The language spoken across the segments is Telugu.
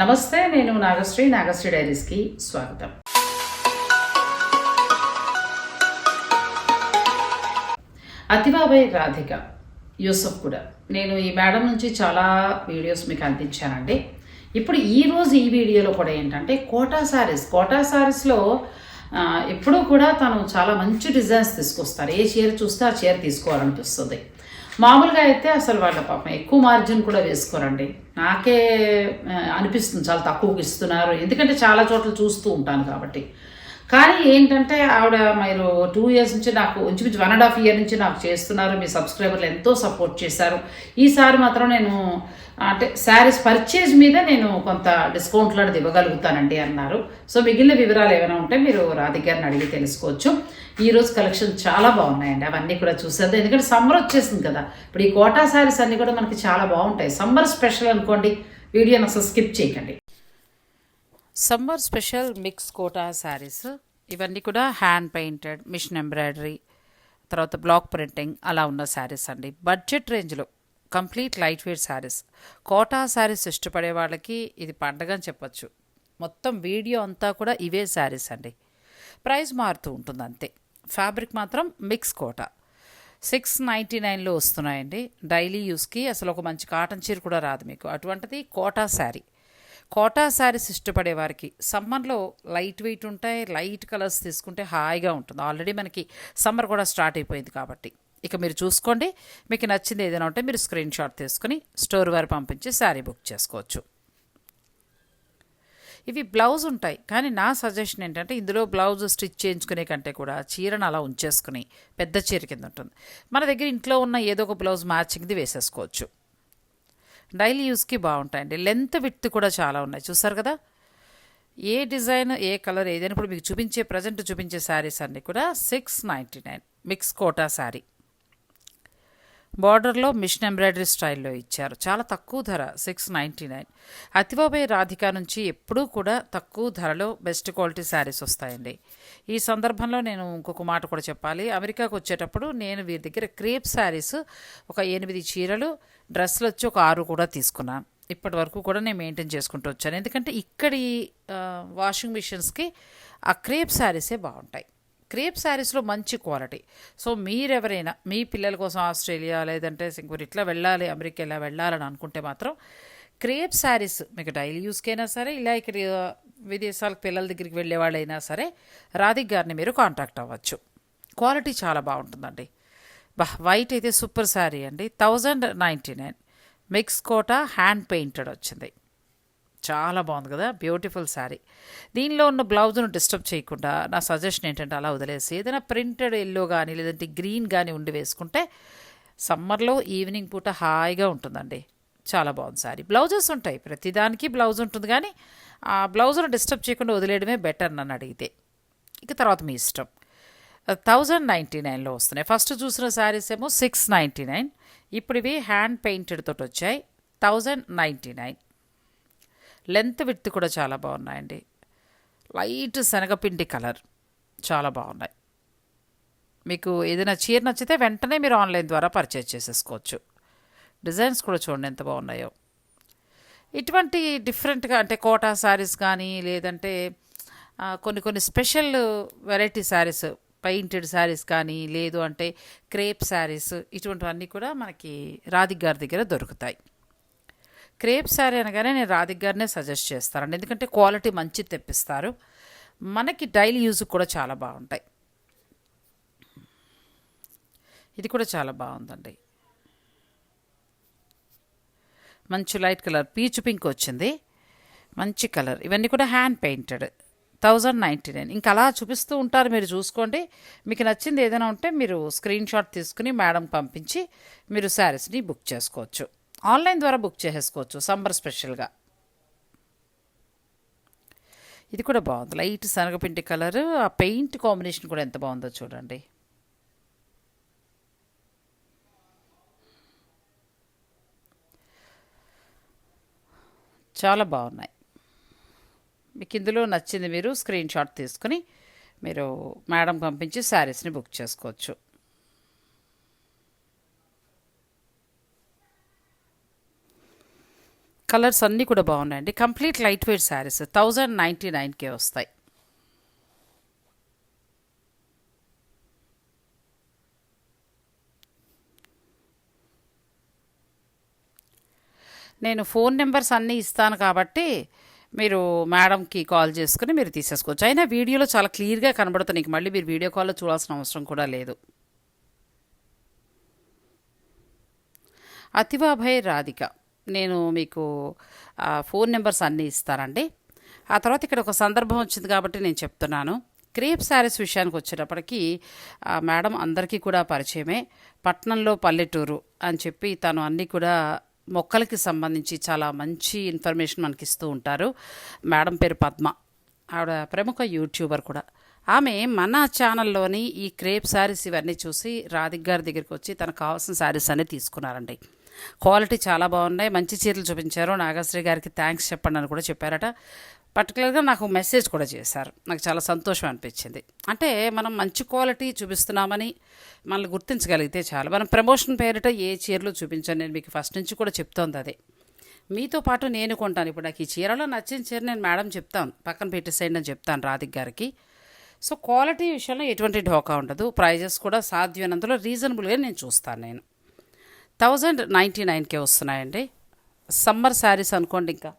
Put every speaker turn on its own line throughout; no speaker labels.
నమస్తే నేను నాగశ్రీ నాగశ్రీ డైరీస్కి స్వాగతం. అతిబాబాయ్ రాధిక యూసఫ్ కూడా. నేను ఈ మేడం నుంచి చాలా వీడియోస్ మీకు అందించానండి. ఇప్పుడు ఈరోజు ఈ వీడియోలో కూడా ఏంటంటే కోటా సారీస్. కోటా సారీస్లో ఎప్పుడూ కూడా తను చాలా మంచి డిజైన్స్ తీసుకొస్తారు. ఏ చీర చూస్తే ఆ చీర తీసుకోవాలనిపిస్తుంది. మామూలుగా అయితే అసలు వాళ్ళ పాపం ఎక్కువ మార్జిన్ కూడా వేసుకోరండి. నాకే అనిపిస్తుంది చాలా తక్కువకి ఇస్తున్నారు. ఎందుకంటే చాలా చోట్ల చూస్తూ ఉంటాను కాబట్టి. కానీ ఏంటంటే ఆవిడ మీరు టూ ఇయర్స్ నుంచి నాకు ఇంచుమించు వన్ అండ్ హాఫ్ ఇయర్ నుంచి నాకు చేస్తున్నారు. మీ సబ్స్క్రైబర్లు ఎంతో సపోర్ట్ చేశారు. ఈసారి మాత్రం నేను అంటే శారీస్ పర్చేజ్ మీద నేను కొంత డిస్కౌంట్ లాంటిది ఇవ్వగలుగుతానండి అన్నారు. సో మిగిలిన వివరాలు ఏమైనా ఉంటే మీరు రాధిక గారిని అడిగి తెలుసుకోవచ్చు. ఈరోజు కలెక్షన్ చాలా బాగున్నాయండి. అవన్నీ కూడా చూసేద్దాం. ఎందుకంటే సమ్మర్ వచ్చేసింది కదా. ఇప్పుడు ఈ కోటా శారీస్ అన్నీ కూడా మనకి చాలా బాగుంటాయి. సమ్మర్ స్పెషల్ అనుకోండి వీడియోని అసలు స్కిప్ చేయకండి. Summer special mix Kota saris. ఇవన్నీ కూడా హ్యాండ్ పెయింటెడ్ మిషన్ ఎంబ్రాయిడరీ తర్వాత బ్లాక్ ప్రింటింగ్ అలా ఉన్న శారీస్ అండి. బడ్జెట్ రేంజ్లో complete light weight saris. Kota saris ఇష్టపడే వాళ్ళకి ఇది పండగ అని చెప్పొచ్చు. మొత్తం వీడియో అంతా కూడా ఇవే శారీస్ అండి. ప్రైస్ మారుతూ ఉంటుంది అంతే. ఫ్యాబ్రిక్ మాత్రం మిక్స్ కోటా. సిక్స్ నైంటీ నైన్లో వస్తున్నాయండి. డైలీ యూస్కి అసలు ఒక మంచి కాటన్ చీర కూడా రాదు మీకు. అటువంటిది కోటా శారీ. కోటా శారీస్ ఇష్టపడే వారికి సమ్మర్లో లైట్ వెయిట్ ఉంటాయి లైట్ కలర్స్ తీసుకుంటే హాయిగా ఉంటుంది. ఆల్రెడీ మనకి సమ్మర్ కూడా స్టార్ట్ అయిపోయింది కాబట్టి. ఇక మీరు చూసుకోండి. మీకు నచ్చింది ఏదైనా ఉంటే మీరు స్క్రీన్ షాట్ తీసుకుని స్టోర్ వారు పంపించి శారీ బుక్ చేసుకోవచ్చు. ఇవి బ్లౌజ్ ఉంటాయి. కానీ నా సజెషన్ ఏంటంటే ఇందులో బ్లౌజ్ స్టిచ్ చేయించుకునే కంటే కూడా చీరను అలా ఉంచేసుకుని పెద్ద చీర కింద ఉంటుంది. మన దగ్గర ఇంట్లో ఉన్న ఏదో ఒక బ్లౌజ్ మ్యాచింగ్ది వేసేసుకోవచ్చు. డైలీ యూస్కి బాగుంటాయండి. లెంత్ విత్ కూడా చాలా ఉన్నాయి. చూసారు కదా? ఏ డిజైన్ ఏ కలర్ ఏదైనా ఇప్పుడు మీకు చూపించే ప్రజెంట్ చూపించే శారీస్ అన్నీ కూడా six ninety nine mix Kota sari. బార్డర్లో మిషన్ ఎంబ్రాయిడరీ స్టైల్లో ఇచ్చారు. చాలా తక్కువ ధర సిక్స్ నైంటీ నైన్ అతిబాబాయ్ రాధిక నుంచి ఎప్పుడూ కూడా తక్కువ ధరలో బెస్ట్ క్వాలిటీ శారీస్ వస్తాయండి. ఈ సందర్భంలో నేను ఇంకొక మాట కూడా చెప్పాలి. అమెరికాకు వచ్చేటప్పుడు నేను వీరి దగ్గర క్రేప్ శారీస్ ఒక ఎనిమిది చీరలు డ్రెస్సులు వచ్చి ఒక ఆరు కూడా తీసుకున్నాను ఇప్పటి వరకు కూడా నేను మెయింటైన్ చేసుకుంటూ వచ్చాను. ఎందుకంటే ఇక్కడి వాషింగ్ మిషన్స్కి ఆ క్రేప్ శారీసే బాగుంటాయి. క్రేప్ శారీస్లో మంచి క్వాలిటీ. సో మీరెవరైనా మీ పిల్లల కోసం ఆస్ట్రేలియా లేదంటే సింగపూర్ ఇట్లా వెళ్ళాలి అమెరికా ఇలా వెళ్ళాలని అనుకుంటే మాత్రం క్రేప్ శారీస్ మీకు డైలీ యూస్కైనా సరే ఇలా ఇక్కడ విదేశాలకు పిల్లల దగ్గరికి వెళ్ళే వాళ్ళైనా సరే రాధిక్ గారిని మీరు కాంటాక్ట్ అవ్వచ్చు. క్వాలిటీ చాలా బాగుంటుందండి. బా వైట్ అయితే సూపర్ శారీ అండి. Thousand ninety nine. Mix Kota hand painted వచ్చింది. చాలా బాగుంది కదా బ్యూటిఫుల్ శారీ దీనిలో ఉన్న బ్లౌజ్ను డిస్టర్బ్ చేయకుండా నా సజెషన్ ఏంటంటే అలా వదిలేసి ఏదైనా ప్రింటెడ్ ఎల్లో కానీ లేదంటే గ్రీన్ కానీ ఉండి వేసుకుంటే సమ్మర్లో ఈవినింగ్ పూట హాయిగా ఉంటుందండి. చాలా బాగుంది శారీ బ్లౌజెస్ ఉంటాయి ప్రతిదానికి బ్లౌజ్ ఉంటుంది కానీ ఆ బ్లౌజ్ను డిస్టర్బ్ చేయకుండా వదిలేయడమే బెటర్ నన్ను అడిగితే. ఇక తర్వాత మీ ఇష్టం. థౌజండ్ నైంటీ నైన్లో వస్తున్నాయి. ఫస్ట్ చూసిన శారీస్ ఏమో సిక్స్ నైంటీ నైన్ ఇప్పుడు ఇవి హ్యాండ్ పెయింటెడ్ తోటి వచ్చాయి. Thousand ninety nine length with కూడా చాలా బాగున్నాయండి. లైట్ శనగపిండి కలర్ చాలా బాగున్నాయి. మీకు ఏదైనా చీర నచ్చితే వెంటనే మీరు ఆన్లైన్ ద్వారా పర్చేజ్ చేసేసుకోవచ్చు. డిజైన్స్ కూడా చూడండి ఎంత బాగున్నాయో. ఇటువంటి డిఫరెంట్గా అంటే కోటా శారీస్ కానీ లేదంటే కొన్ని కొన్ని special variety saris painted saris కానీ లేదు అంటే క్రేప్ శారీస్ ఇటువంటివన్నీ కూడా మనకి రాధిక్ గారి దగ్గర దొరుకుతాయి. క్రేప్ శారీ అనగానే నేను రాధిక్ గారినే సజెస్ట్ చేస్తానండి. ఎందుకంటే క్వాలిటీ మంచి తెప్పిస్తారు. మనకి డైలీ యూజ్ కూడా చాలా బాగుంటాయి. ఇది కూడా చాలా బాగుందండి. మంచి లైట్ కలర్ పీచు పింక్ వచ్చింది. మంచి కలర్ ఇవన్నీ కూడా hand painted thousand ninety nine ఇంకా అలా చూపిస్తూ ఉంటారు. మీరు చూసుకోండి. మీకు నచ్చింది ఏదైనా ఉంటే మీరు స్క్రీన్ షాట్ తీసుకుని మేడం పంపించి మీరు శారీస్ని బుక్ చేసుకోవచ్చు. ఆన్లైన్ ద్వారా బుక్ చేసేసుకోవచ్చు. సమ్మర్ స్పెషల్గా. ఇది కూడా బాగుంది. లైట్ శనగపిండి కలర్ ఆ పెయింట్ కాంబినేషన్ కూడా ఎంత బాగుందో చూడండి. చాలా బాగున్నాయి. మీకు ఇందులో నచ్చింది మీరు స్క్రీన్ షాట్ తీసుకుని మీరు మేడం పంపించి శారీస్ని బుక్ చేసుకోవచ్చు. కలర్స్ అన్నీ కూడా బాగున్నాయండి. Complete light weight saris. Thousand ninety నైన్కే వస్తాయి. నేను ఫోన్ నెంబర్స్ అన్నీ ఇస్తాను కాబట్టి మీరు మేడంకి కాల్ చేసుకుని మీరు తీసేసుకోవచ్చు. అయినా వీడియోలో చాలా క్లియర్గా కనబడుతుంది నీకు మళ్ళీ మీరు వీడియో కాల్లో చూడాల్సిన అవసరం కూడా లేదు. అతివాభయ్ రాధిక. నేను మీకు ఫోన్ నెంబర్స్ అన్నీ ఇస్తానండి. ఆ తర్వాత ఇక్కడ ఒక సందర్భం వచ్చింది కాబట్టి నేను చెప్తున్నాను. క్రేప్ శారీస్ విషయానికి వచ్చేటప్పటికి మేడం అందరికీ కూడా పరిచయమే. పట్నంలో పల్లెటూరు అని చెప్పి తను అన్నీ కూడా మొక్కలకి సంబంధించి చాలా మంచి ఇన్ఫర్మేషన్ మనకి ఇస్తూ ఉంటారు. మేడం పేరు పద్మ. ఆవిడ ప్రముఖ యూట్యూబర్ కూడా. ఆమె మన ఛానల్లోని ఈ క్రేప్ శారీస్ ఇవన్నీ చూసి రాధిక్ గారి దగ్గరికి వచ్చి తనకు కావాల్సిన శారీస్ అన్నీ తీసుకున్నారండి. క్వాలిటీ చాలా బాగున్నాయి. మంచి చీరలు చూపించారు. నాగశ్రీ గారికి థ్యాంక్స్ చెప్పండి అని కూడా చెప్పారట. పర్టికులర్గా నాకు మెసేజ్ కూడా చేశారు. నాకు చాలా సంతోషం అనిపించింది. అంటే మనం మంచి క్వాలిటీ చూపిస్తున్నామని మనల్ని గుర్తించగలిగితే చాలు. మనం ప్రమోషన్ పేరిట ఏ చీరలు చూపించాను నేను మీకు ఫస్ట్ నుంచి కూడా చెప్తోంది అదే. మీతో పాటు నేను కొంటాను. ఇప్పుడు నాకు ఈ చీరలో నచ్చిన చీర నేను మేడం చెప్తాను. పక్కన పెట్టేసేయండి అని చెప్తాను రాధిక్ గారికి. సో క్వాలిటీ విషయంలో ఎటువంటి ఢోకా ఉండదు. ప్రైజెస్ కూడా సాధ్యమైనంతలో రీజనబుల్గా నేను చూస్తాను నేను. థౌజండ్ నైంటీ నైన్కే వస్తున్నాయండి. సమ్మర్ శారీస్ అనుకోండి ఇంకా.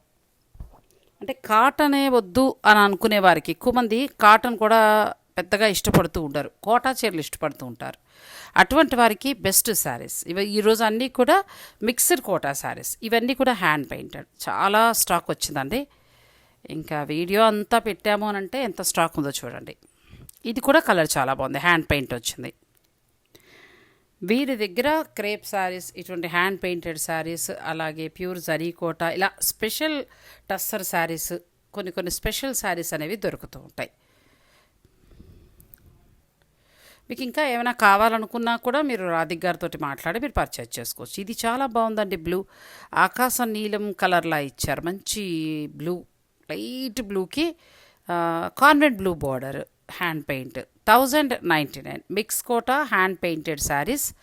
అంటే కాటనే వద్దు అని అనుకునే వారికి ఎక్కువ మంది కాటన్ కూడా పెద్దగా ఇష్టపడుతూ ఉండరు. కోటా చీరలు ఇష్టపడుతూ ఉంటారు. అటువంటి వారికి బెస్ట్ శారీస్. ఇవి ఈరోజు అన్నీ కూడా మిక్స్డ్ కోటా శారీస్. ఇవన్నీ కూడా హ్యాండ్ పెయింటెడ్. చాలా స్టాక్ వచ్చిందండి. ఇంకా వీడియో అంతా పెట్టాము అని అంటే ఎంత స్టాక్ ఉందో చూడండి. ఇది కూడా కలర్ చాలా బాగుంది. హ్యాండ్ పెయింట్ వచ్చింది. వీరి దగ్గర క్రేప్ శారీస్ ఇటువంటి హ్యాండ్ పెయింటెడ్ శారీస్ అలాగే ప్యూర్ జరీ కోట ఇలా స్పెషల్ టస్సర్ శారీస్ కొన్ని కొన్ని స్పెషల్ శారీస్ అనేవి దొరుకుతూ ఉంటాయి. మీకు ఇంకా ఏమైనా కావాలనుకున్నా కూడా మీరు రాధిక్ గారితో మాట్లాడి మీరు పర్చేజ్ చేసుకోవచ్చు. ఇది చాలా బాగుందండి బ్లూ. ఆకాశం నీలం కలర్లా ఇచ్చారు. మంచి బ్లూ లైట్ బ్లూకి convent blue border hand paint thousand ninety nine mix Kota hand painted saris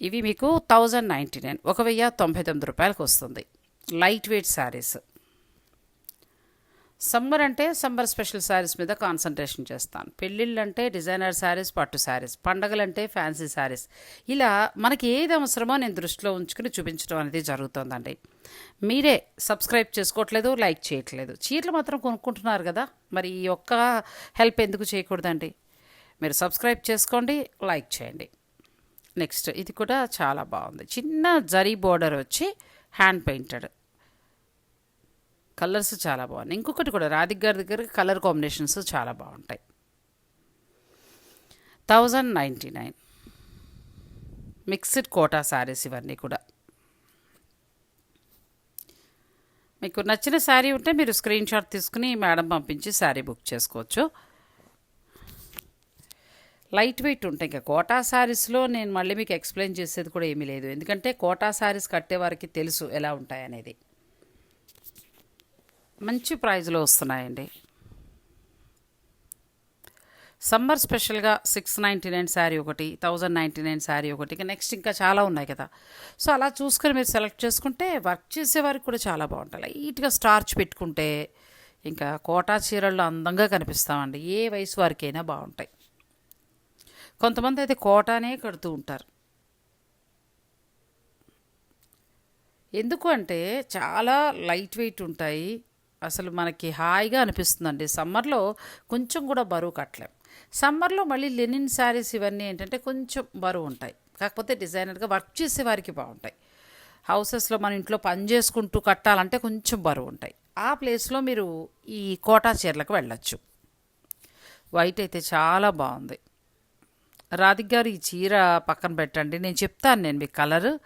ఇవి మీకు థౌజండ్ నైంటీ నైన్ ఒక వెయ్యి తొంభై తొమ్మిది రూపాయలకు వస్తుంది. లైట్ వెయిట్ శారీస్ సమ్మర్ అంటే సమ్మర్ స్పెషల్ శారీస్ మీద కాన్సన్ట్రేషన్ చేస్తాను. పెళ్ళిళ్ళు అంటే డిజైనర్ శారీస్ పట్టు శారీస్ పండగలంటే ఫ్యాన్సీ శారీస్ ఇలా మనకి ఏది అవసరమో నేను దృష్టిలో ఉంచుకుని చూపించడం అనేది జరుగుతుందండి. మీరే సబ్స్క్రైబ్ చేసుకోవట్లేదు లైక్ చేయట్లేదు. చీరలు మాత్రం కొనుక్కుంటున్నారు కదా? మరి ఈ ఒక్క హెల్ప్ ఎందుకు చేయకూడదండి? మీరు సబ్స్క్రైబ్ చేసుకోండి లైక్ చేయండి. నెక్స్ట్ ఇది కూడా చాలా బాగుంది. చిన్న జరీ బోర్డర్ వచ్చి హ్యాండ్ పెయింటెడ్. కలర్స్ చాలా బాగున్నాయి. ఇంకొకటి కూడా రాధిక్ గారి దగ్గర కలర్ కాంబినేషన్స్ చాలా బాగుంటాయి. Thousand ninety nine. Mixed Kota saris ఇవన్నీ కూడా. మీకు నచ్చిన శారీ ఉంటే మీరు స్క్రీన్ షాట్ తీసుకుని మేడం పంపించి శారీ బుక్ చేసుకోవచ్చు. లైట్ వెయిట్ ఉంటాయి. ఇంకా కోటా శారీస్లో నేను మళ్ళీ మీకు ఎక్స్ప్లెయిన్ చేసేది కూడా ఏమీ లేదు. ఎందుకంటే కోటా శారీస్ కట్టేవారికి తెలుసు ఎలా ఉంటాయనేది మంచి ప్రైజ్లో వస్తున్నాయండి. సమ్మర్ స్పెషల్గా సిక్స్ నైంటీ నైన్ శారీ ఒకటి థౌజండ్ నైంటీ నైన్ శారీ ఒకటి ఇంకా నెక్స్ట్ ఇంకా చాలా ఉన్నాయి కదా. సో అలా చూసుకొని మీరు సెలెక్ట్ చేసుకుంటే వర్క్ చేసేవారికి కూడా చాలా బాగుంటాయి. లైట్గా స్టార్చ్ పెట్టుకుంటే ఇంకా కోటా చీరల్లో అందంగా కనిపిస్తామండి. ఏ వయసు వారికైనా బాగుంటాయి. కొంతమంది అయితే కోటానే కడుతూ ఉంటారు. ఎందుకు అంటే చాలా లైట్ వెయిట్ ఉంటాయి. అసలు మనకి హాయిగా అనిపిస్తుందండి. సమ్మర్లో కొంచెం కూడా బరువు కట్టలేం. సమ్మర్లో మళ్ళీ లెనిన్ శారీస్ ఇవన్నీ ఏంటంటే కొంచెం బరువు ఉంటాయి. కాకపోతే డిజైనర్గా వర్క్ చేసే వారికి బాగుంటాయి. హౌసెస్లో మన ఇంట్లో పని చేసుకుంటూ కట్టాలంటే కొంచెం బరువు ఉంటాయి. ఆ ప్లేస్లో మీరు ఈ కోటా చీరలకు వెళ్ళచ్చు. వైట్ అయితే చాలా బాగుంది. రాధిక్ గారు ఈ చీర పక్కన పెట్టండి. నేను చెప్తాను నేను మీకు కలర్.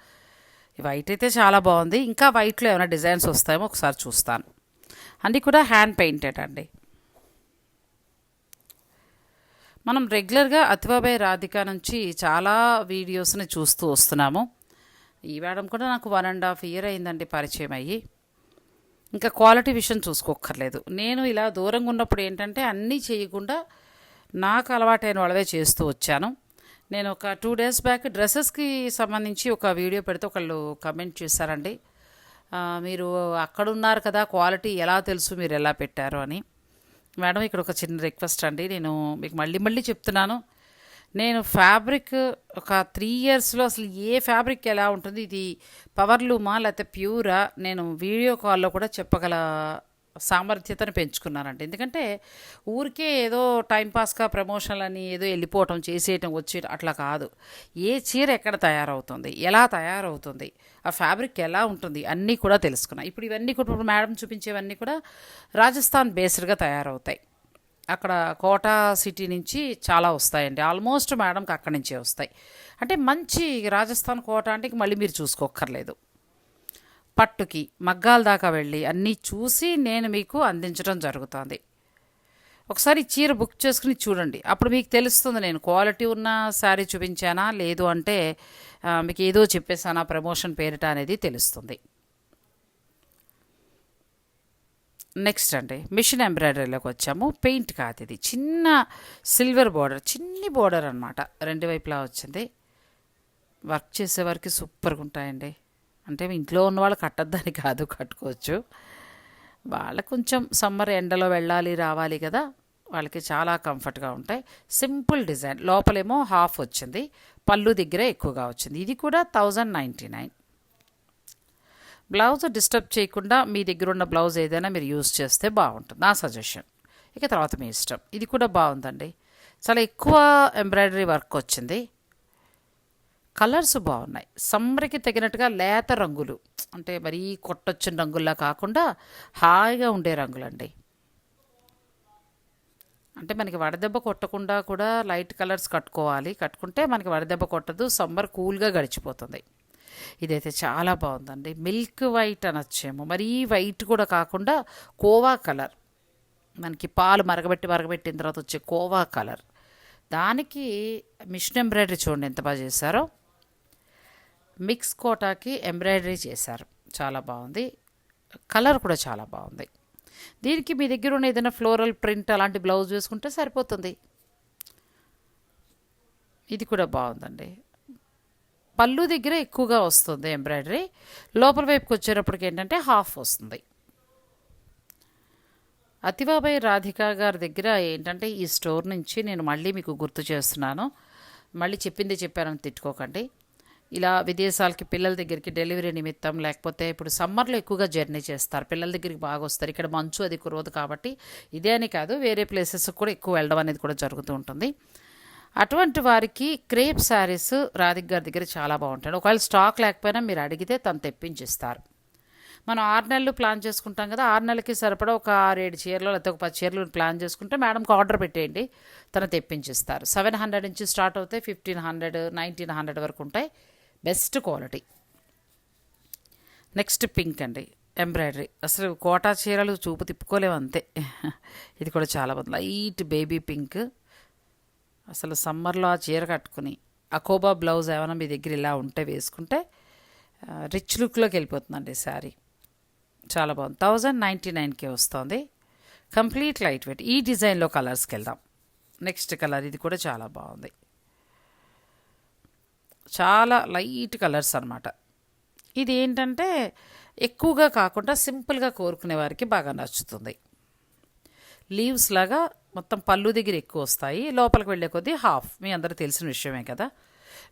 వైట్ అయితే చాలా బాగుంది. ఇంకా వైట్లో ఏమైనా డిజైన్స్ వస్తాయేమో ఒకసారి చూస్తాను. అన్నీ కూడా హ్యాండ్ పెయింటెడ్ అండి. మనం రెగ్యులర్గా అతివాబాయ్ రాధిక నుంచి చాలా వీడియోస్ని చూస్తూ వస్తున్నాము. ఈ మేడం కూడా నాకు వన్ అండ్ హాఫ్ ఇయర్ అయిందండి పరిచయం అయ్యి. ఇంకా క్వాలిటీ విషయం చూసుకోక్కర్లేదు. నేను ఇలా దూరంగా ఉన్నప్పుడు ఏంటంటే అన్నీ చేయకుండా నాకు అలవాటైన వాళ్ళవే చేస్తూ వచ్చాను. నేను ఒక టూ డేస్ బ్యాక్ డ్రెస్సెస్కి సంబంధించి ఒక వీడియో పెడితే ఒకళ్ళు కమెంట్ చేశారండి. మీరు అక్కడున్నారు కదా క్వాలిటీ ఎలా తెలుసు మీరు ఎలా పెట్టారు అని. మేడం ఇక్కడ ఒక చిన్న రిక్వెస్ట్ అండి. నేను మీకు మళ్ళీ మళ్ళీ చెప్తున్నాను. నేను ఫ్యాబ్రిక్ ఒక త్రీ ఇయర్స్లో అసలు ఏ ఫ్యాబ్రిక్ ఎలా ఉంటుంది ఇది పవర్ లూమా లేకపోతే ప్యూరా నేను వీడియో కాల్లో కూడా చెప్పగల సామర్థ్యతను పెంచుకున్నారంట. ఎందుకంటే ఊరికే ఏదో టైంపాస్గా ప్రమోషన్లని ఏదో వెళ్ళిపోవటం చేసేయటం వచ్చేయటం అట్లా కాదు. ఏ చీర ఎక్కడ తయారవుతుంది? ఎలా తయారవుతుంది? ఆ ఫ్యాబ్రిక్ ఎలా ఉంటుంది? అన్నీ కూడా తెలుసుకున్నాను ఇప్పుడు ఇవన్నీ కూడా ఇప్పుడు మేడం చూపించేవన్నీ కూడా రాజస్థాన్ బేస్డ్గా తయారవుతాయి. అక్కడ కోటా సిటీ నుంచి చాలా వస్తాయండి. ఆల్మోస్ట్ మేడంకి అక్కడి నుంచే వస్తాయి. అంటే మంచి రాజస్థాన్ కోట అంటే మళ్ళీ మీరు చూసుకోక్కర్లేదు. పట్టుకి మగ్గాల దాకా వెళ్ళి అన్నీ చూసి నేను మీకు అందించడం జరుగుతుంది. ఒకసారి చీర బుక్ చేసుకుని చూడండి. అప్పుడు మీకు తెలుస్తుంది నేను క్వాలిటీ ఉన్న శారీ చూపించానా లేదు అంటే మీకు ఏదో చెప్పేసానా ప్రమోషన్ పేరిట అనేది తెలుస్తుంది. నెక్స్ట్ అండి మిషన్ ఎంబ్రాయిడరీలోకి వచ్చాము. పెయింట్ కాదు ఇది. చిన్న సిల్వర్ బోర్డర్ చిన్ని బోర్డర్ అనమాట రెండు వైపులా వచ్చింది. వర్క్ చేసేవారికి సూపర్గా ఉంటాయండి. అంటే ఇంట్లో ఉన్న వాళ్ళు కట్టద్దని కాదు కట్టుకోవచ్చు. వాళ్ళ కొంచెం సమ్మర్ ఎండలో వెళ్ళాలి రావాలి కదా వాళ్ళకి చాలా కంఫర్ట్గా ఉంటాయి. Simple design. లోపలేమో హాఫ్ వచ్చింది పళ్ళు దగ్గరే ఎక్కువగా వచ్చింది. ఇది కూడా thousand ninety nine. Blouse disturb చేయకుండా మీ దగ్గర ఉన్న బ్లౌజ్ ఏదైనా మీరు యూజ్ చేస్తే బాగుంటుంది. నా సజెషన్. ఇక తర్వాత మీ ఇష్టం. ఇది కూడా బాగుందండి. చాలా ఎక్కువ ఎంబ్రాయిడరీ వర్క్ వచ్చింది. కలర్స్ బాగున్నాయి. సమ్మర్కి తగినట్టుగా లేత రంగులు. అంటే మరీ కొట్టొచ్చిన రంగుల్లా కాకుండా హాయిగా ఉండే రంగులండి. అంటే మనకి వడదెబ్బ కొట్టకుండా కూడా లైట్ కలర్స్ కట్టుకోవాలి. కట్టుకుంటే మనకి వడదెబ్బ కొట్టదు. సమ్మర్ కూల్గా గడిచిపోతుంది. ఇదైతే చాలా బాగుందండి. మిల్క్ వైట్ అనొచ్చేమో. మరీ వైట్ కూడా కాకుండా కోవా కలర్. మనకి పాలు మరగబెట్టి మరగబెట్టిన తర్వాత వచ్చే కోవా కలర్. దానికి మిషన్ ఎంబ్రాయిడరీ చూడండి ఎంత బాగా చేశారో. మిక్స్ కోటాకి ఎంబ్రాయిడరీ చేశారు. చాలా బాగుంది. కలర్ కూడా చాలా బాగుంది. దీనికి మీ దగ్గర ఉన్న ఏదైనా ఫ్లోరల్ ప్రింట్ అలాంటి బ్లౌజ్ వేసుకుంటే సరిపోతుంది. ఇది కూడా బాగుందండి. పళ్ళు దగ్గర ఎక్కువగా వస్తుంది ఎంబ్రాయిడరీ. లోపల వైపుకి వచ్చేటప్పటికి ఏంటంటే హాఫ్ వస్తుంది. అతిబాబాయ్ రాధిక గారి దగ్గర ఏంటంటే ఈ స్టోర్ నుంచి నేను మళ్ళీ మీకు గుర్తు చేస్తున్నాను. మళ్ళీ చెప్పింది చెప్పానని తిట్టుకోకండి. ఇలా విదేశాలకి పిల్లల దగ్గరికి డెలివరీ నిమిత్తం లేకపోతే ఇప్పుడు సమ్మర్లో ఎక్కువగా జర్నీ చేస్తారు. పిల్లల దగ్గరికి బాగా వస్తారు. ఇక్కడ మంచు అది కురవదు కాబట్టి ఇదే అని కాదు వేరే ప్లేసెస్కి కూడా ఎక్కువ వెళ్ళడం అనేది కూడా జరుగుతూ ఉంటుంది. అటువంటి వారికి క్రేప్ శారీస్ రాధిక్ గారి దగ్గర చాలా బాగుంటాయి. ఒకవేళ స్టాక్ లేకపోయినా మీరు అడిగితే తను తెప్పించిస్తారు. మనం ఆరు నెలలు ప్లాన్ చేసుకుంటాం కదా ఆరు నెలలకి సరిపడా ఒక ఆరు ఏడు చీరలు లేకపోతే ఒక పది చీరలు ప్లాన్ చేసుకుంటే మేడంకి ఆర్డర్ పెట్టేయండి తను తెప్పించిస్తారు. సెవెన్ హండ్రెడ్ నుంచి స్టార్ట్ అవుతాయి ఫిఫ్టీన్ హండ్రెడ్ నైన్టీన్ హండ్రెడ్ వరకు ఉంటాయి. Best quality. నెక్స్ట్ పింక్ అండి ఎంబ్రాయిడరీ. అసలు కోటా చీరలు చూపు తిప్పుకోలేము అంతే. ఇది కూడా చాలా బాగుంది. Light baby pink. అసలు సమ్మర్లో ఆ చీర కట్టుకుని అకోబా బ్లౌజ్ ఏమైనా మీ దగ్గర ఇలా ఉంటే వేసుకుంటే రిచ్ లుక్లోకి వెళ్ళిపోతుందండి శారీ. చాలా బాగుంది. థౌజండ్ నైంటీ నైన్కే వస్తుంది. Complete light weight. ఈ డిజైన్లో కలర్స్కి వెళ్దాం. నెక్స్ట్ కలర్ ఇది కూడా చాలా బాగుంది. చాలా లైట్ కలర్స్ అనమాట ఇది ఏంటంటే ఎక్కువగా కాకుండా సింపుల్గా కోరుకునే వారికి బాగా నచ్చుతుంది. లీవ్స్ లాగా మొత్తం పళ్ళు దగ్గర ఎక్కువ వస్తాయి. లోపలికి వెళ్ళే కొద్దీ హాఫ్. మీ అందరూ తెలిసిన విషయమే కదా.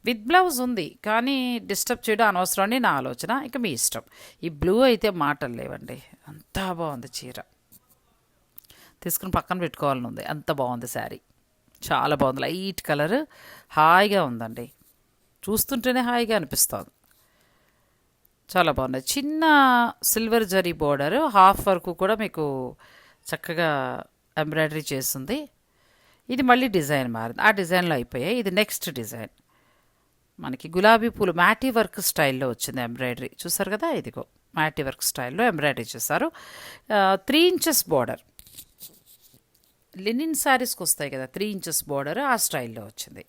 విత్ బ్లౌజ్ ఉంది కానీ డిస్టర్బ్ చేయడం అనవసరం అని నా ఆలోచన. ఇక మీ ఇష్టం. ఈ బ్లూ అయితే మాటలు లేవండి. అంతా బాగుంది చీర. తీసుకుని పక్కన పెట్టుకోవాలని ఉంది. అంత బాగుంది శారీ. చాలా బాగుంది. Light colour. హాయిగా ఉందండి. చూస్తుంటేనే హాయిగా అనిపిస్తుంది చాలా బాగున్నాయి. చిన్న సిల్వర్ జరీ బోర్డర్ హాఫ్ వరకు కూడా మీకు చక్కగా ఎంబ్రాయిడరీ చేస్తుంది. ఇది మళ్ళీ డిజైన్ మారింది. ఆ డిజైన్లో అయిపోయాయి. ఇది నెక్స్ట్ డిజైన్. మనకి గులాబీ పూలు మ్యాటీ వర్క్ స్టైల్లో వచ్చింది ఎంబ్రాయిడరీ. చూసారు కదా? ఇదిగో మ్యాటీ వర్క్ స్టైల్లో ఎంబ్రాయిడరీ చేశారు. Three inches border. లినిన్ శారీస్కి వస్తాయి కదా? త్రీ ఇంచెస్ బార్డర్ ఆ స్టైల్లో వచ్చింది.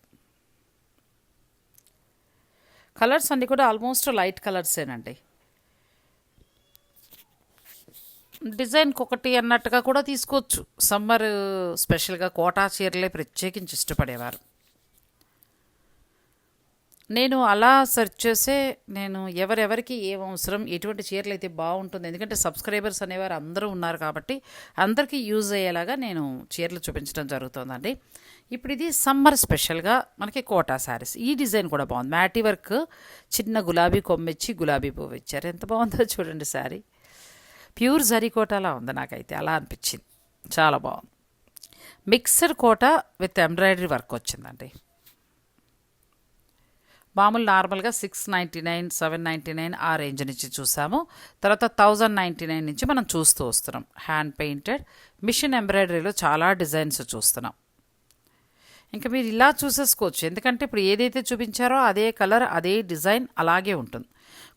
కలర్స్ అన్నీ కూడా ఆల్మోస్ట్ లైట్ కలర్సేనండి. డిజైన్కి ఒకటి అన్నట్టుగా కూడా తీసుకోవచ్చు. సమ్మర్ స్పెషల్గా కోటా చీరలే ప్రత్యేకించి ఇష్టపడేవారు. నేను అలా సెర్చ్ చేసే నేను ఎవరెవరికి ఏం అవసరం ఎటువంటి చీరలు అయితే బాగుంటుంది ఎందుకంటే సబ్స్క్రైబర్స్ అనేవారు అందరూ ఉన్నారు కాబట్టి అందరికీ యూజ్ అయ్యేలాగా నేను చీరలు చూపించడం జరుగుతుందండి. ఇప్పుడు ఇది సమ్మర్ స్పెషల్గా మనకి కోటా శారీస్. ఈ డిజైన్ కూడా బాగుంది. మ్యాటీ వర్క్ చిన్న గులాబీ కొమ్మిచ్చి గులాబీ పువ్వు ఇచ్చారు. ఎంత బాగుందో చూడండి శారీ. ప్యూర్ జరీ కోటాలా ఉంది నాకైతే. అలా అనిపించింది. చాలా బాగుంది. Mixer Kota with embroidery work వచ్చిందండి. మామూలు నార్మల్గా six ninety nine seven ninety nine ఆ రేంజ్ నుంచి చూసాము. తర్వాత థౌజండ్ నైంటీ నైన్ నుంచి మనం చూస్తూ వస్తున్నాం. హ్యాండ్ పెయింటెడ్ మిషన్ ఎంబ్రాయిడరీలో చాలా డిజైన్స్ చూస్తున్నాం. ఇంకా మీరు ఇలా చూసేసుకోవచ్చు. ఎందుకంటే ఇప్పుడు ఏదైతే చూపించారో అదే కలర్ అదే డిజైన్ అలాగే ఉంటుంది.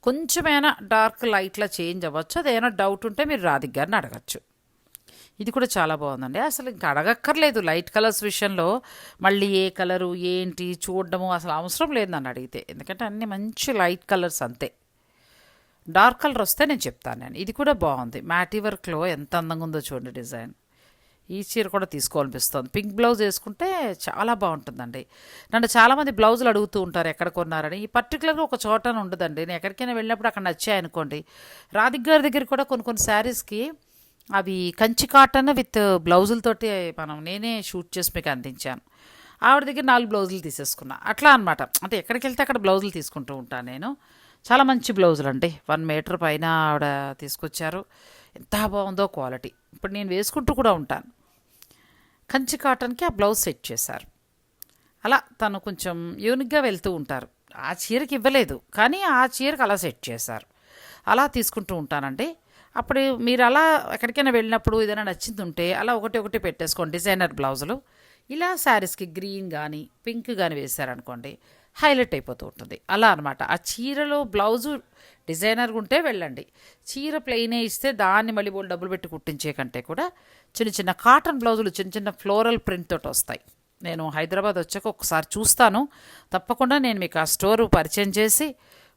కొంచెమైనా డార్క్ లైట్లా చేంజ్ అవ్వచ్చు. అదేమైనా డౌట్ ఉంటే మీరు రాధిక్ గారిని అడగచ్చు. ఇది కూడా చాలా బాగుందండి. అసలు ఇంకా అడగక్కర్లేదు లైట్ కలర్స్ విషయంలో. మళ్ళీ ఏ కలరు ఏంటి చూడడము అసలు అవసరం లేదు నన్ను అడిగితే. ఎందుకంటే అన్ని మంచి లైట్ కలర్స్ అంతే. డార్క్ కలర్ వస్తే నేను చెప్తాను నేను. ఇది కూడా బాగుంది. మ్యాటీ వర్క్లో ఎంత అందంగా ఉందో చూడండి డిజైన్. ఈ చీర కూడా తీసుకోవాలనిపిస్తుంది. పింక్ బ్లౌజ్ వేసుకుంటే చాలా బాగుంటుందండి. నన్ను చాలామంది బ్లౌజులు అడుగుతూ ఉంటారు ఎక్కడ కొన్నారని. ఈ పర్టికులర్గా ఒక చోట ఉండదండి. నేను ఎక్కడికైనా వెళ్ళినప్పుడు అక్కడ నచ్చాయనుకోండి రాధిక్ గారి దగ్గర కూడా కొన్ని కొన్ని శారీస్కి అవి కంచి కాటన్ విత్ బ్లౌజులతోటి మనం నేనే షూట్ చేసి మీకు అందించాను. ఆవిడ దగ్గర నాలుగు బ్లౌజులు తీసేసుకున్నా. అట్లా అనమాట అంటే ఎక్కడికి వెళ్తే అక్కడ బ్లౌజులు తీసుకుంటూ ఉంటాను నేను. చాలా మంచి బ్లౌజులు అండి వన్ మీటర్ పైన ఆవిడ తీసుకొచ్చారు. ఎంత బాగుందో క్వాలిటీ. ఇప్పుడు నేను వేసుకుంటూ కూడా ఉంటాను. కంచి కాటన్కి ఆ బ్లౌజ్ సెట్ చేశారు. అలా తను కొంచెం యూనిక్గా వెళ్తూ ఉంటారు. ఆ చీరకి ఇవ్వలేదు కానీ ఆ చీరకు అలా సెట్ చేశారు. అలా తీసుకుంటూ ఉంటానండి. అప్పుడు మీరు అలా ఎక్కడికైనా వెళ్ళినప్పుడు ఏదైనా నచ్చింది ఉంటే అలా ఒకటి ఒకటి పెట్టేసుకోండి డిజైనర్ బ్లౌజులు. ఇలా శారీస్కి గ్రీన్ కానీ పింక్ కానీ వేశారనుకోండి హైలైట్ అయిపోతూ ఉంటుంది. అలా అనమాట ఆ చీరలో బ్లౌజు డిజైనర్ ఉంటే వెళ్ళండి. చీర ప్లెయినే ఇస్తే దాన్ని మళ్ళీ వాళ్ళు డబ్బులు పెట్టి కుట్టించే కంటే కూడా చిన్న చిన్న కాటన్ బ్లౌజులు చిన్న చిన్న ఫ్లోరల్ ప్రింట్ తోటి వస్తాయి. నేను హైదరాబాద్ వచ్చాక ఒకసారి చూస్తాను. తప్పకుండా నేను మీకు ఆ స్టోర్ పరిచయం చేసి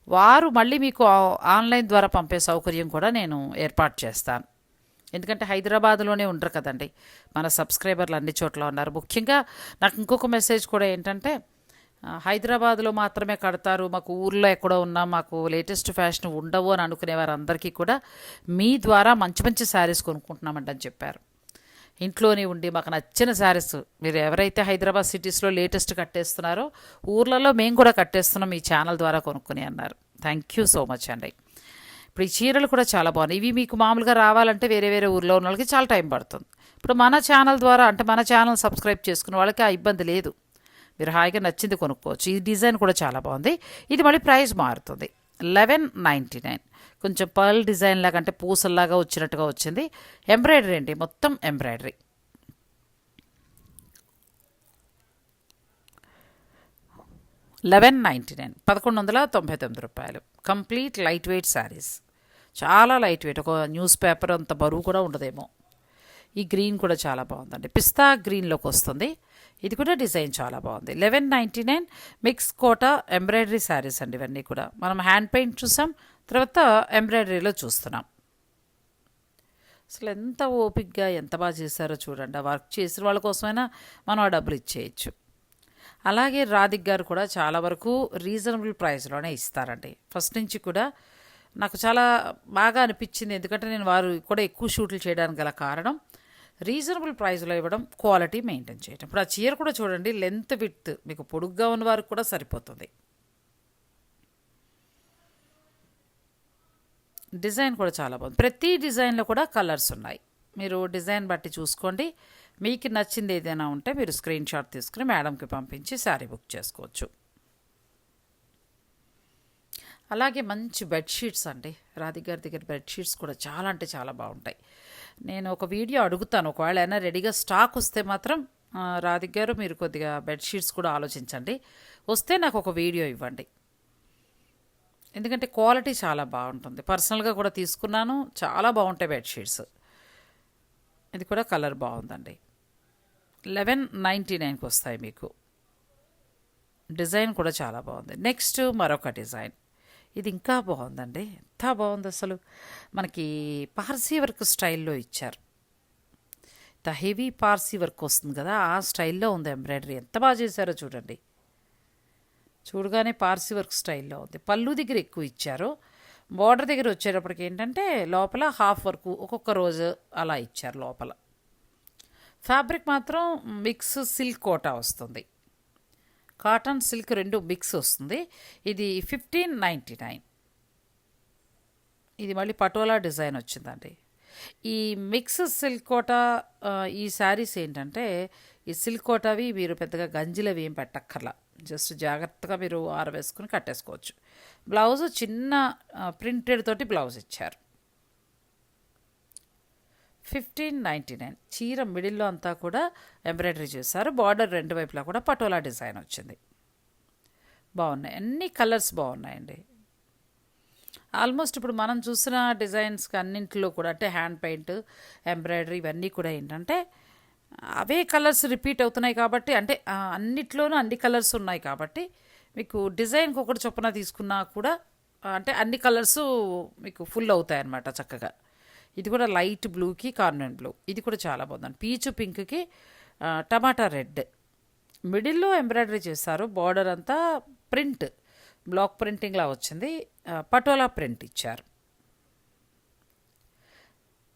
వారు మళ్ళీ మీకు ఆ- ఆన్లైన్ ద్వారా పంపే సౌకర్యం కూడా నేను ఏర్పాటు చేస్తాను. ఎందుకంటే హైదరాబాద్లోనే ఉండరు కదండి. మన సబ్స్క్రైబర్లు అన్ని చోట్ల ఉన్నారు. ముఖ్యంగా నాకు ఇంకొక మెసేజ్ కూడా ఏంటంటే హైదరాబాద్లో మాత్రమే కడతారు మాకు ఊర్లో ఎక్కడో ఉన్నా మాకు లేటెస్ట్ ఫ్యాషన్ ఉండవు అని అనుకునే వారందరికీ కూడా మీ ద్వారా మంచి మంచి శారీస్ కొనుక్కుంటున్నామంటని అని చెప్పారు. ఇంట్లోనే ఉండి మాకు నచ్చిన శారీస్ మీరు ఎవరైతే హైదరాబాద్ సిటీస్లో లేటెస్ట్ కట్టేస్తున్నారో ఊర్లలో మేము కూడా కట్టేస్తున్నాం ఈ ఛానల్ ద్వారా కొనుక్కుని అన్నారు. థ్యాంక్ యూ సో మచ్ అండి. ఇప్పుడు ఈ చీరలు కూడా చాలా బాగున్నాయి. ఇవి మీకు మామూలుగా రావాలంటే వేరే వేరే ఊర్లో ఉన్న వాళ్ళకి చాలా టైం పడుతుంది. ఇప్పుడు మన ఛానల్ ద్వారా అంటే మన ఛానల్ సబ్స్క్రైబ్ చేసుకున్న వాళ్ళకి ఆ ఇబ్బంది లేదు. మీరు హాయిగా నచ్చింది కొనుక్కోవచ్చు. ఈ డిజైన్ కూడా చాలా బాగుంది. ఇది మళ్ళీ ప్రైస్ మారుతుంది. Eleven ninety nine. కొంచెం పర్ల్ డిజైన్ లాగా అంటే పూసల్లాగా వచ్చినట్టుగా వచ్చింది. ఎంబ్రాయిడరీ అండి మొత్తం ఎంబ్రాయిడరీ. Eleven ninety nine. పదకొండు వందల తొంభై తొమ్మిది రూపాయలు. Complete light weight saris. చాలా లైట్ వెయిట్ ఒక న్యూస్ పేపర్ అంత బరువు కూడా ఉండదేమో. ఈ గ్రీన్ కూడా చాలా బాగుందండి. పిస్తా గ్రీన్లోకి వస్తుంది. ఇది కూడా డిజైన్ చాలా బాగుంది. Eleven ninety nine mix Kota embroidery saris అండి ఇవన్నీ కూడా. మనం హ్యాండ్ పెయింట్ చూసాం తర్వాత ఎంబ్రాయిడరీలో చూస్తున్నాం. అసలు ఎంత ఓపిక్గా ఎంత బాగా చేశారో చూడండి. ఆ వర్క్ చేసిన వాళ్ళ కోసమైనా మనం ఆ డబ్బులు ఇచ్చేయచ్చు. అలాగే రాధిక్ గారు కూడా చాలా వరకు రీజనబుల్ ప్రైస్లోనే ఇస్తారండి. ఫస్ట్ నుంచి కూడా నాకు చాలా బాగా అనిపించింది. ఎందుకంటే నేను వారు కూడా ఎక్కువ షూట్లు చేయడానికి గల కారణం రీజనబుల్ ప్రైస్లో ఇవ్వడం క్వాలిటీ మెయింటైన్ చేయడం ఇప్పుడు ఆ చీర కూడా చూడండి లెంత్ విత్ మీకు పొడుగ్గా ఉన్న వారికి కూడా సరిపోతుంది. డిజైన్ కూడా చాలా బాగుంది. ప్రతి డిజైన్లో కూడా కలర్స్ ఉన్నాయి. మీరు డిజైన్ బట్టి చూసుకోండి. మీకు నచ్చింది ఏదైనా ఉంటే మీరు స్క్రీన్ షాట్ తీసుకుని మేడంకి పంపించి శారీ బుక్ చేసుకోవచ్చు. అలాగే మంచి బెడ్షీట్స్ అండి. రాధిగారి దగ్గర బెడ్షీట్స్ కూడా చాలా అంటే చాలా బాగుంటాయి. నేను ఒక వీడియో అడుగుతాను. ఒకవేళ అయినా రెడీగా స్టాక్ వస్తే మాత్రం ఆ, గారు మీరు కొద్దిగా బెడ్షీట్స్ కూడా ఆలోచించండి. వస్తే నాకు ఒక వీడియో ఇవ్వండి. ఎందుకంటే క్వాలిటీ చాలా బాగుంటుంది. పర్సనల్గా కూడా తీసుకున్నాను. చాలా బాగుంటాయి బెడ్షీట్స్ ఇది కూడా కలర్ బాగుందండి. లెవెన్ నైంటీ నైన్కి వస్తాయి మీకు. డిజైన్ కూడా చాలా బాగుంది. నెక్స్ట్ మరొక డిజైన్. ఇది ఇంకా బాగుందండి. ఎంత బాగుంది అసలు. మనకి పార్సీ వర్క్ స్టైల్లో ఇచ్చారు. ద హెవీ పార్సీ వర్క్ వస్తుంది కదా ఆ స్టైల్లో ఉంది ఎంబ్రాయిడరీ. ఎంత బాగా చేశారో చూడండి. చూడగానే పార్సీ వర్క్ స్టైల్లో ఉంది. పళ్ళు దగ్గర ఎక్కువ ఇచ్చారు. బార్డర్ దగ్గర వచ్చేటప్పటికి ఏంటంటే లోపల హాఫ్ వర్క్ ఒక్కొక్క రోజు అలా ఇచ్చారు లోపల. ఫ్యాబ్రిక్ మాత్రం మిక్స్ సిల్క్ కోటా వస్తుంది. కాటన్ సిల్క్ రెండు మిక్స్ వస్తుంది. ఇది ఫిఫ్టీన్ నైంటీ నైన్. ఇది మళ్ళీ పటోలా డిజైన్ వచ్చిందండి. ఈ మిక్స్ సిల్క్ కోట ఈ శారీస్ ఏంటంటే ఈ సిల్క్ కోటవి మీరు పెద్దగా గంజిలవి ఏం పెట్టక్కర్లా. జస్ట్ జాగ్రత్తగా మీరు ఆరవేసుకుని కట్టేసుకోవచ్చు. బ్లౌజ్ చిన్న ప్రింటెడ్ తోటి బ్లౌజ్ ఇచ్చారు. Fifteen ninety nine. చీర మిడిల్లో అంతా కూడా ఎంబ్రాయిడరీ చేశారు. బార్డర్ రెండు వైపులా కూడా పటోలా డిజైన్ వచ్చింది. బాగున్నాయి. అన్ని కలర్స్ బాగున్నాయండి. ఆల్మోస్ట్ ఇప్పుడు మనం చూసిన డిజైన్స్కి అన్నింటిలో కూడా అంటే హ్యాండ్ పెయింట్ ఎంబ్రాయిడరీ ఇవన్నీ కూడా ఏంటంటే అవే కలర్స్ రిపీట్ అవుతున్నాయి కాబట్టి అంటే అన్నిట్లోనూ అన్ని కలర్స్ ఉన్నాయి కాబట్టి మీకు డిజైన్కి ఒకటి చొప్పున తీసుకున్నా కూడా అంటే అన్ని కలర్స్ మీకు ఫుల్ అవుతాయి అన్నమాట చక్కగా. ఇది కూడా లైట్ బ్లూకి కార్నర్ బ్లూ. ఇది కూడా చాలా బాగుందండి. పీచు పింక్కి టమాటా రెడ్. మిడిల్లో ఎంబ్రాయిడరీ చేశారు. బార్డర్ అంతా ప్రింట్ బ్లాక్ ప్రింటింగ్లా వచ్చింది. పటోలా ప్రింట్ ఇచ్చారు.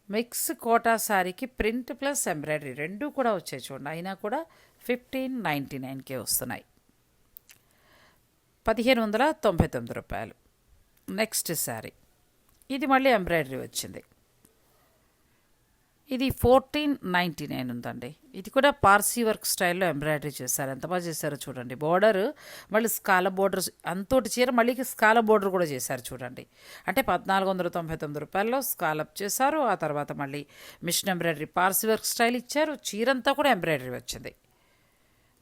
మిక్స్ కోటా శారీకి ప్రింట్ ప్లస్ ఎంబ్రాయిడరీ రెండు కూడా వచ్చాయి చూడండి. అయినా కూడా ఫిఫ్టీన్ నైంటీ నైన్కే వస్తున్నాయి. పదిహేను వందల తొంభై తొమ్మిది రూపాయలు. నెక్స్ట్ శారీ. ఇది మళ్ళీ ఎంబ్రాయిడరీ వచ్చింది. ఇది ఫోర్టీన్ నైంటీ నైన్ ఉందండి. ఇది కూడా పార్సీ వర్క్ స్టైల్లో ఎంబ్రాయిడరీ చేశారు. ఎంత బాగా చేశారో చూడండి. బోర్డర్ మళ్ళీ స్కాల బోర్డర్ అంతోటి చీర మళ్ళీ స్కాల బోర్డర్ కూడా చేశారు చూడండి. అంటే పద్నాలుగు వందల తొంభై తొమ్మిది రూపాయల్లో స్కాలప్ చేశారు. ఆ తర్వాత మళ్ళీ machine embroidery Parsi work style ఇచ్చారు. చీరంతా కూడా ఎంబ్రాయిడరీ వచ్చింది.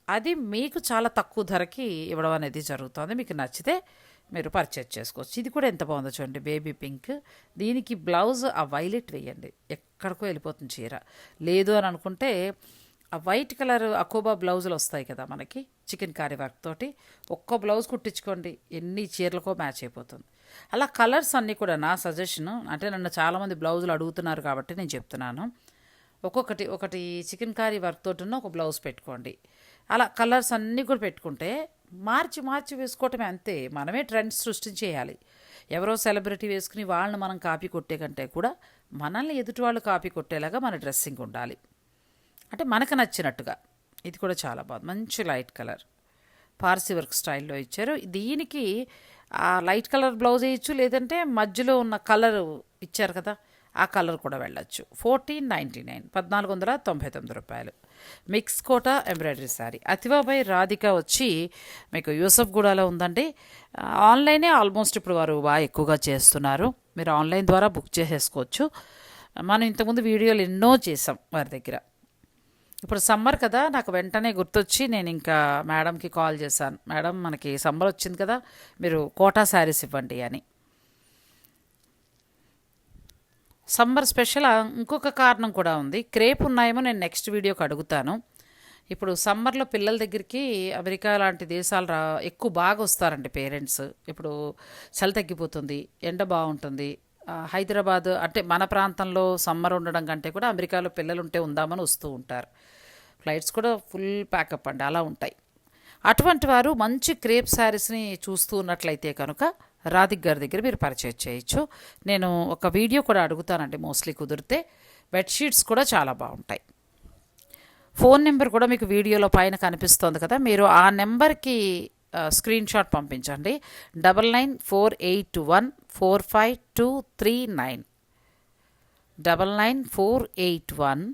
అది మీకు చాలా తక్కువ ధరకి ఇవ్వడం అనేది జరుగుతుంది. మీకు నచ్చితే మీరు పర్చేజ్ చేసుకోవచ్చు. ఇది కూడా ఎంత బాగుందో చూడండి. బేబీ పింక్ దీనికి బ్లౌజ్ ఆ వైలెట్ వేయండి. ఎక్కడికో వెళ్ళిపోతుంది చీర. లేదు అని అనుకుంటే ఆ వైట్ కలర్ అకోబా బ్లౌజులు వస్తాయి కదా మనకి చికెన్ కారీ వర్క్ తోటి. ఒక్క బ్లౌజ్ కుట్టించుకోండి. ఎన్ని చీరలకో మ్యాచ్ అయిపోతుంది. అలా కలర్స్ అన్నీ కూడా నా సజెషన్ అంటే నన్ను చాలామంది బ్లౌజులు అడుగుతున్నారు కాబట్టి నేను చెప్తున్నాను. ఒక్కొక్కటి ఒకటి చికెన్ కారీ వర్క్ తోటి ఒక బ్లౌజ్ పెట్టుకోండి. అలా కలర్స్ అన్నీ కూడా పెట్టుకుంటే మార్చి మార్చి వేసుకోవటమే అంతే. మనమే ట్రెండ్స్ సృష్టించేయాలి ఎవరో సెలబ్రిటీ వేసుకుని వాళ్ళని మనం కాపీ కొట్టే కంటే కూడా మనల్ని ఎదుటి వాళ్ళు కాపీ కొట్టేలాగా మన డ్రెస్సింగ్ ఉండాలి. అంటే మనకు నచ్చినట్టుగా. ఇది కూడా చాలా బాగుంది. మంచి లైట్ కలర్. పార్సీ వర్క్ స్టైల్లో ఇచ్చారు. దీనికి ఆ లైట్ కలర్ బ్లౌజ్ వేయచ్చు లేదంటే మధ్యలో ఉన్న కలర్ ఇచ్చారు కదా. ఆ కలర్ కూడా వెళ్ళొచ్చు. ఫోర్టీన్ నైంటీ నైన్ పద్నాలుగు వందల తొంభై తొమ్మిది రూపాయలు. Mix Kota embroidery sari. అతివాబై Radhika వచ్చి మీకు యూసఫ్ గూడాలో ఉందండి. ఆన్లైనే ఆల్మోస్ట్ ఇప్పుడు వారు బాగా ఎక్కువగా చేస్తున్నారు. మీరు ఆన్లైన్ ద్వారా బుక్ చేసేసుకోవచ్చు. మనం ఇంతకుముందు వీడియోలు ఎన్నో చేసాం వారి దగ్గర. ఇప్పుడు సమ్మర్ కదా నాకు వెంటనే గుర్తొచ్చి నేను ఇంకా మేడంకి కాల్ చేశాను. మేడం మనకి సమ్మర్ వచ్చింది కదా మీరు కోటా శారీస్ ఇవ్వండి అని. సమ్మర్ స్పెషల్ ఇంకొక కారణం కూడా ఉంది. క్రేప్ ఉన్నాయేమో నేను నెక్స్ట్ వీడియోకి అడుగుతాను. ఇప్పుడు సమ్మర్లో పిల్లల దగ్గరికి అమెరికా లాంటి దేశాలు రా ఎక్కువ బాగా వస్తారండి పేరెంట్స్. ఇప్పుడు చలి తగ్గిపోతుంది ఎండ బాగుంటుంది. హైదరాబాద్ అంటే మన ప్రాంతంలో సమ్మర్ ఉండడం కంటే కూడా అమెరికాలో పిల్లలు ఉంటే ఉందామని వస్తూ ఉంటారు. ఫ్లైట్స్ కూడా ఫుల్ ప్యాకప్ అండి అలా ఉంటాయి. అటువంటి వారు మంచి క్రేప్ శారీస్ని చూస్తూ ఉన్నట్లయితే కనుక రాధిక్ గారి దగ్గర మీరు పర్చేజ్ చేయొచ్చు. నేను ఒక వీడియో కూడా అడుగుతానండి మోస్ట్లీ కుదిరితే. బెడ్షీట్స్ కూడా చాలా బాగుంటాయి. ఫోన్ నెంబర్ కూడా మీకు వీడియోలో పైన కనిపిస్తోంది కదా. మీరు ఆ నెంబర్కి స్క్రీన్ షాట్ పంపించండి. Double nine four eight one four five two three nine double nine four eight one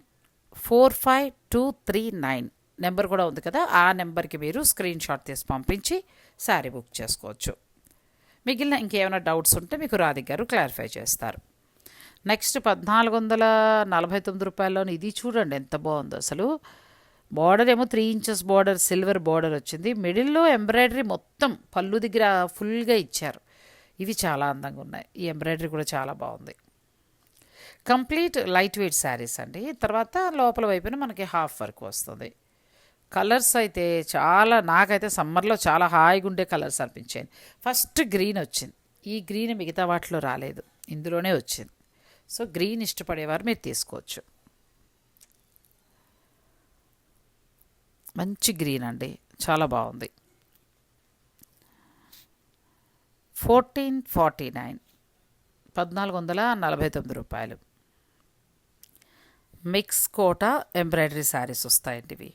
four five two three nine number కూడా ఉంది కదా. ఆ నెంబర్కి మీరు స్క్రీన్ షాట్ తీసి పంపించి శారీ బుక్ చేసుకోవచ్చు. మిగిలిన ఇంకేమైనా డౌట్స్ ఉంటే మీకు రాధిక్ గారు క్లారిఫై చేస్తారు. నెక్స్ట్ పద్నాలుగు వందల నలభై తొమ్మిది రూపాయల్లోని ఇది చూడండి ఎంత బాగుందో అసలు. బార్డర్ ఏమో three inches border silver border వచ్చింది. మిడిల్లో ఎంబ్రాయిడరీ మొత్తం పళ్ళు దగ్గర ఫుల్గా ఇచ్చారు. ఇవి చాలా అందంగా ఉన్నాయి. ఈ ఎంబ్రాయిడరీ కూడా చాలా బాగుంది. కంప్లీట్ లైట్ వెయిట్ శారీస్ అండి. తర్వాత లోపల వైపున మనకి హాఫ్ వర్క్ వస్తుంది. కలర్స్ అయితే చాలా నాకైతే సమ్మర్లో చాలా హాయిగా ఉండే కలర్స్ అనిపించాయి. ఫస్ట్ గ్రీన్ వచ్చింది. ఈ గ్రీన్ మిగతా వాటిలో రాలేదు. ఇందులోనే వచ్చింది. సో గ్రీన్ ఇష్టపడేవారు మీరు తీసుకోవచ్చు. మంచి గ్రీన్ అండి. చాలా బాగుంది. Fourteen forty nine. పద్నాలుగు వందల నలభై తొమ్మిది రూపాయలు. మిక్స్ కోట ఎంబ్రాయిడరీ శారీస్ వస్తాయండి ఇవి.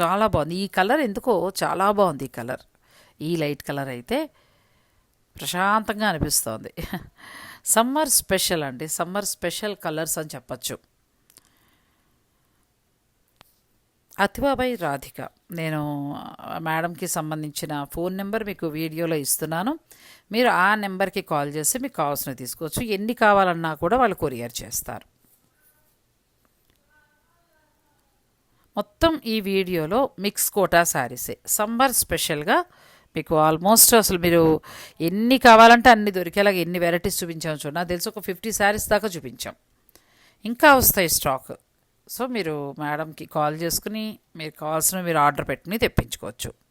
చాలా బాగుంది. ఈ కలర్ ఎందుకో చాలా బాగుంది ఈ కలర్. ఈ లైట్ కలర్ అయితే ప్రశాంతంగా అనిపిస్తోంది. సమ్మర్ స్పెషల్ అండి. సమ్మర్ స్పెషల్ కలర్స్ అని చెప్పచ్చు. అతిబాబాయ్ రాధిక. నేను మేడంకి సంబంధించిన ఫోన్ నెంబర్ మీకు వీడియోలో ఇస్తున్నాను. మీరు ఆ నెంబర్కి కాల్ చేసి మీకు కావాల్సినవి తీసుకోవచ్చు. ఎన్ని కావాలన్నా కూడా వాళ్ళు కొరియర్ చేస్తారు. మొత్తం ఈ వీడియోలో మిక్స్ కోటా శారీసే సమ్మర్ స్పెషల్గా మీకు ఆల్మోస్ట్ అసలు మీరు ఎన్ని కావాలంటే అన్ని దొరికేలాగా ఎన్ని వెరైటీస్ చూపించాము చూడండి. నాకు తెలిసి ఒక ఫిఫ్టీ శారీస్ దాకా చూపించాం. ఇంకా వస్తాయి స్టాక్. సో మీరు మేడంకి కాల్ చేసుకుని మీరు కావాల్సిన మీరు ఆర్డర్ పెట్టుకుని తెప్పించుకోవచ్చు.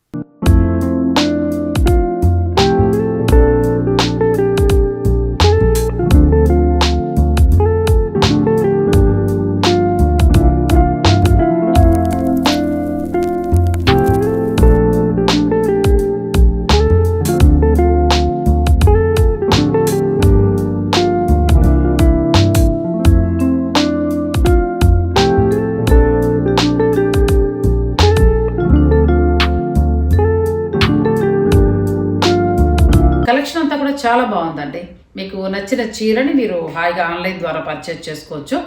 చాలా బాగుందండి. మీకు నచ్చిన చీరని మీరు హాయిగా ఆన్లైన్ ద్వారా పర్చేజ్ చేసుకోవచ్చు.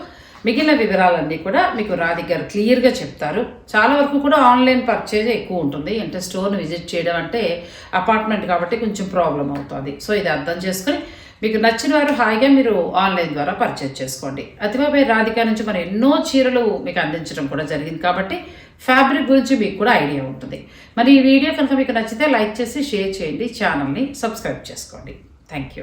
మిగిలిన వివరాలన్నీ కూడా మీకు రాధిక్ గారు క్లియర్గా చెప్తారు. చాలా వరకు కూడా ఆన్లైన్ పర్చేజ్ ఎక్కువ ఉంటుంది. అంటే స్టోర్ని విజిట్ చేయడం అంటే అపార్ట్మెంట్ కాబట్టి కొంచెం ప్రాబ్లం అవుతుంది. సో ఇది అర్థం చేసుకుని మీకు నచ్చిన వారు హాయిగా మీరు ఆన్లైన్ ద్వారా పర్చేజ్ చేసుకోండి. అతిబాబాయ్ రాధిక నుంచి మనం ఎన్నో చీరలు మీకు అందించడం కూడా జరిగింది కాబట్టి ఫ్యాబ్రిక్ గురించి మీకు కూడా ఐడియా ఉంటుంది. మరి ఈ వీడియో కనుక మీకు నచ్చితే లైక్ చేసి షేర్ చేయండి ఛానల్ని సబ్స్క్రైబ్ చేసుకోండి. Thank you.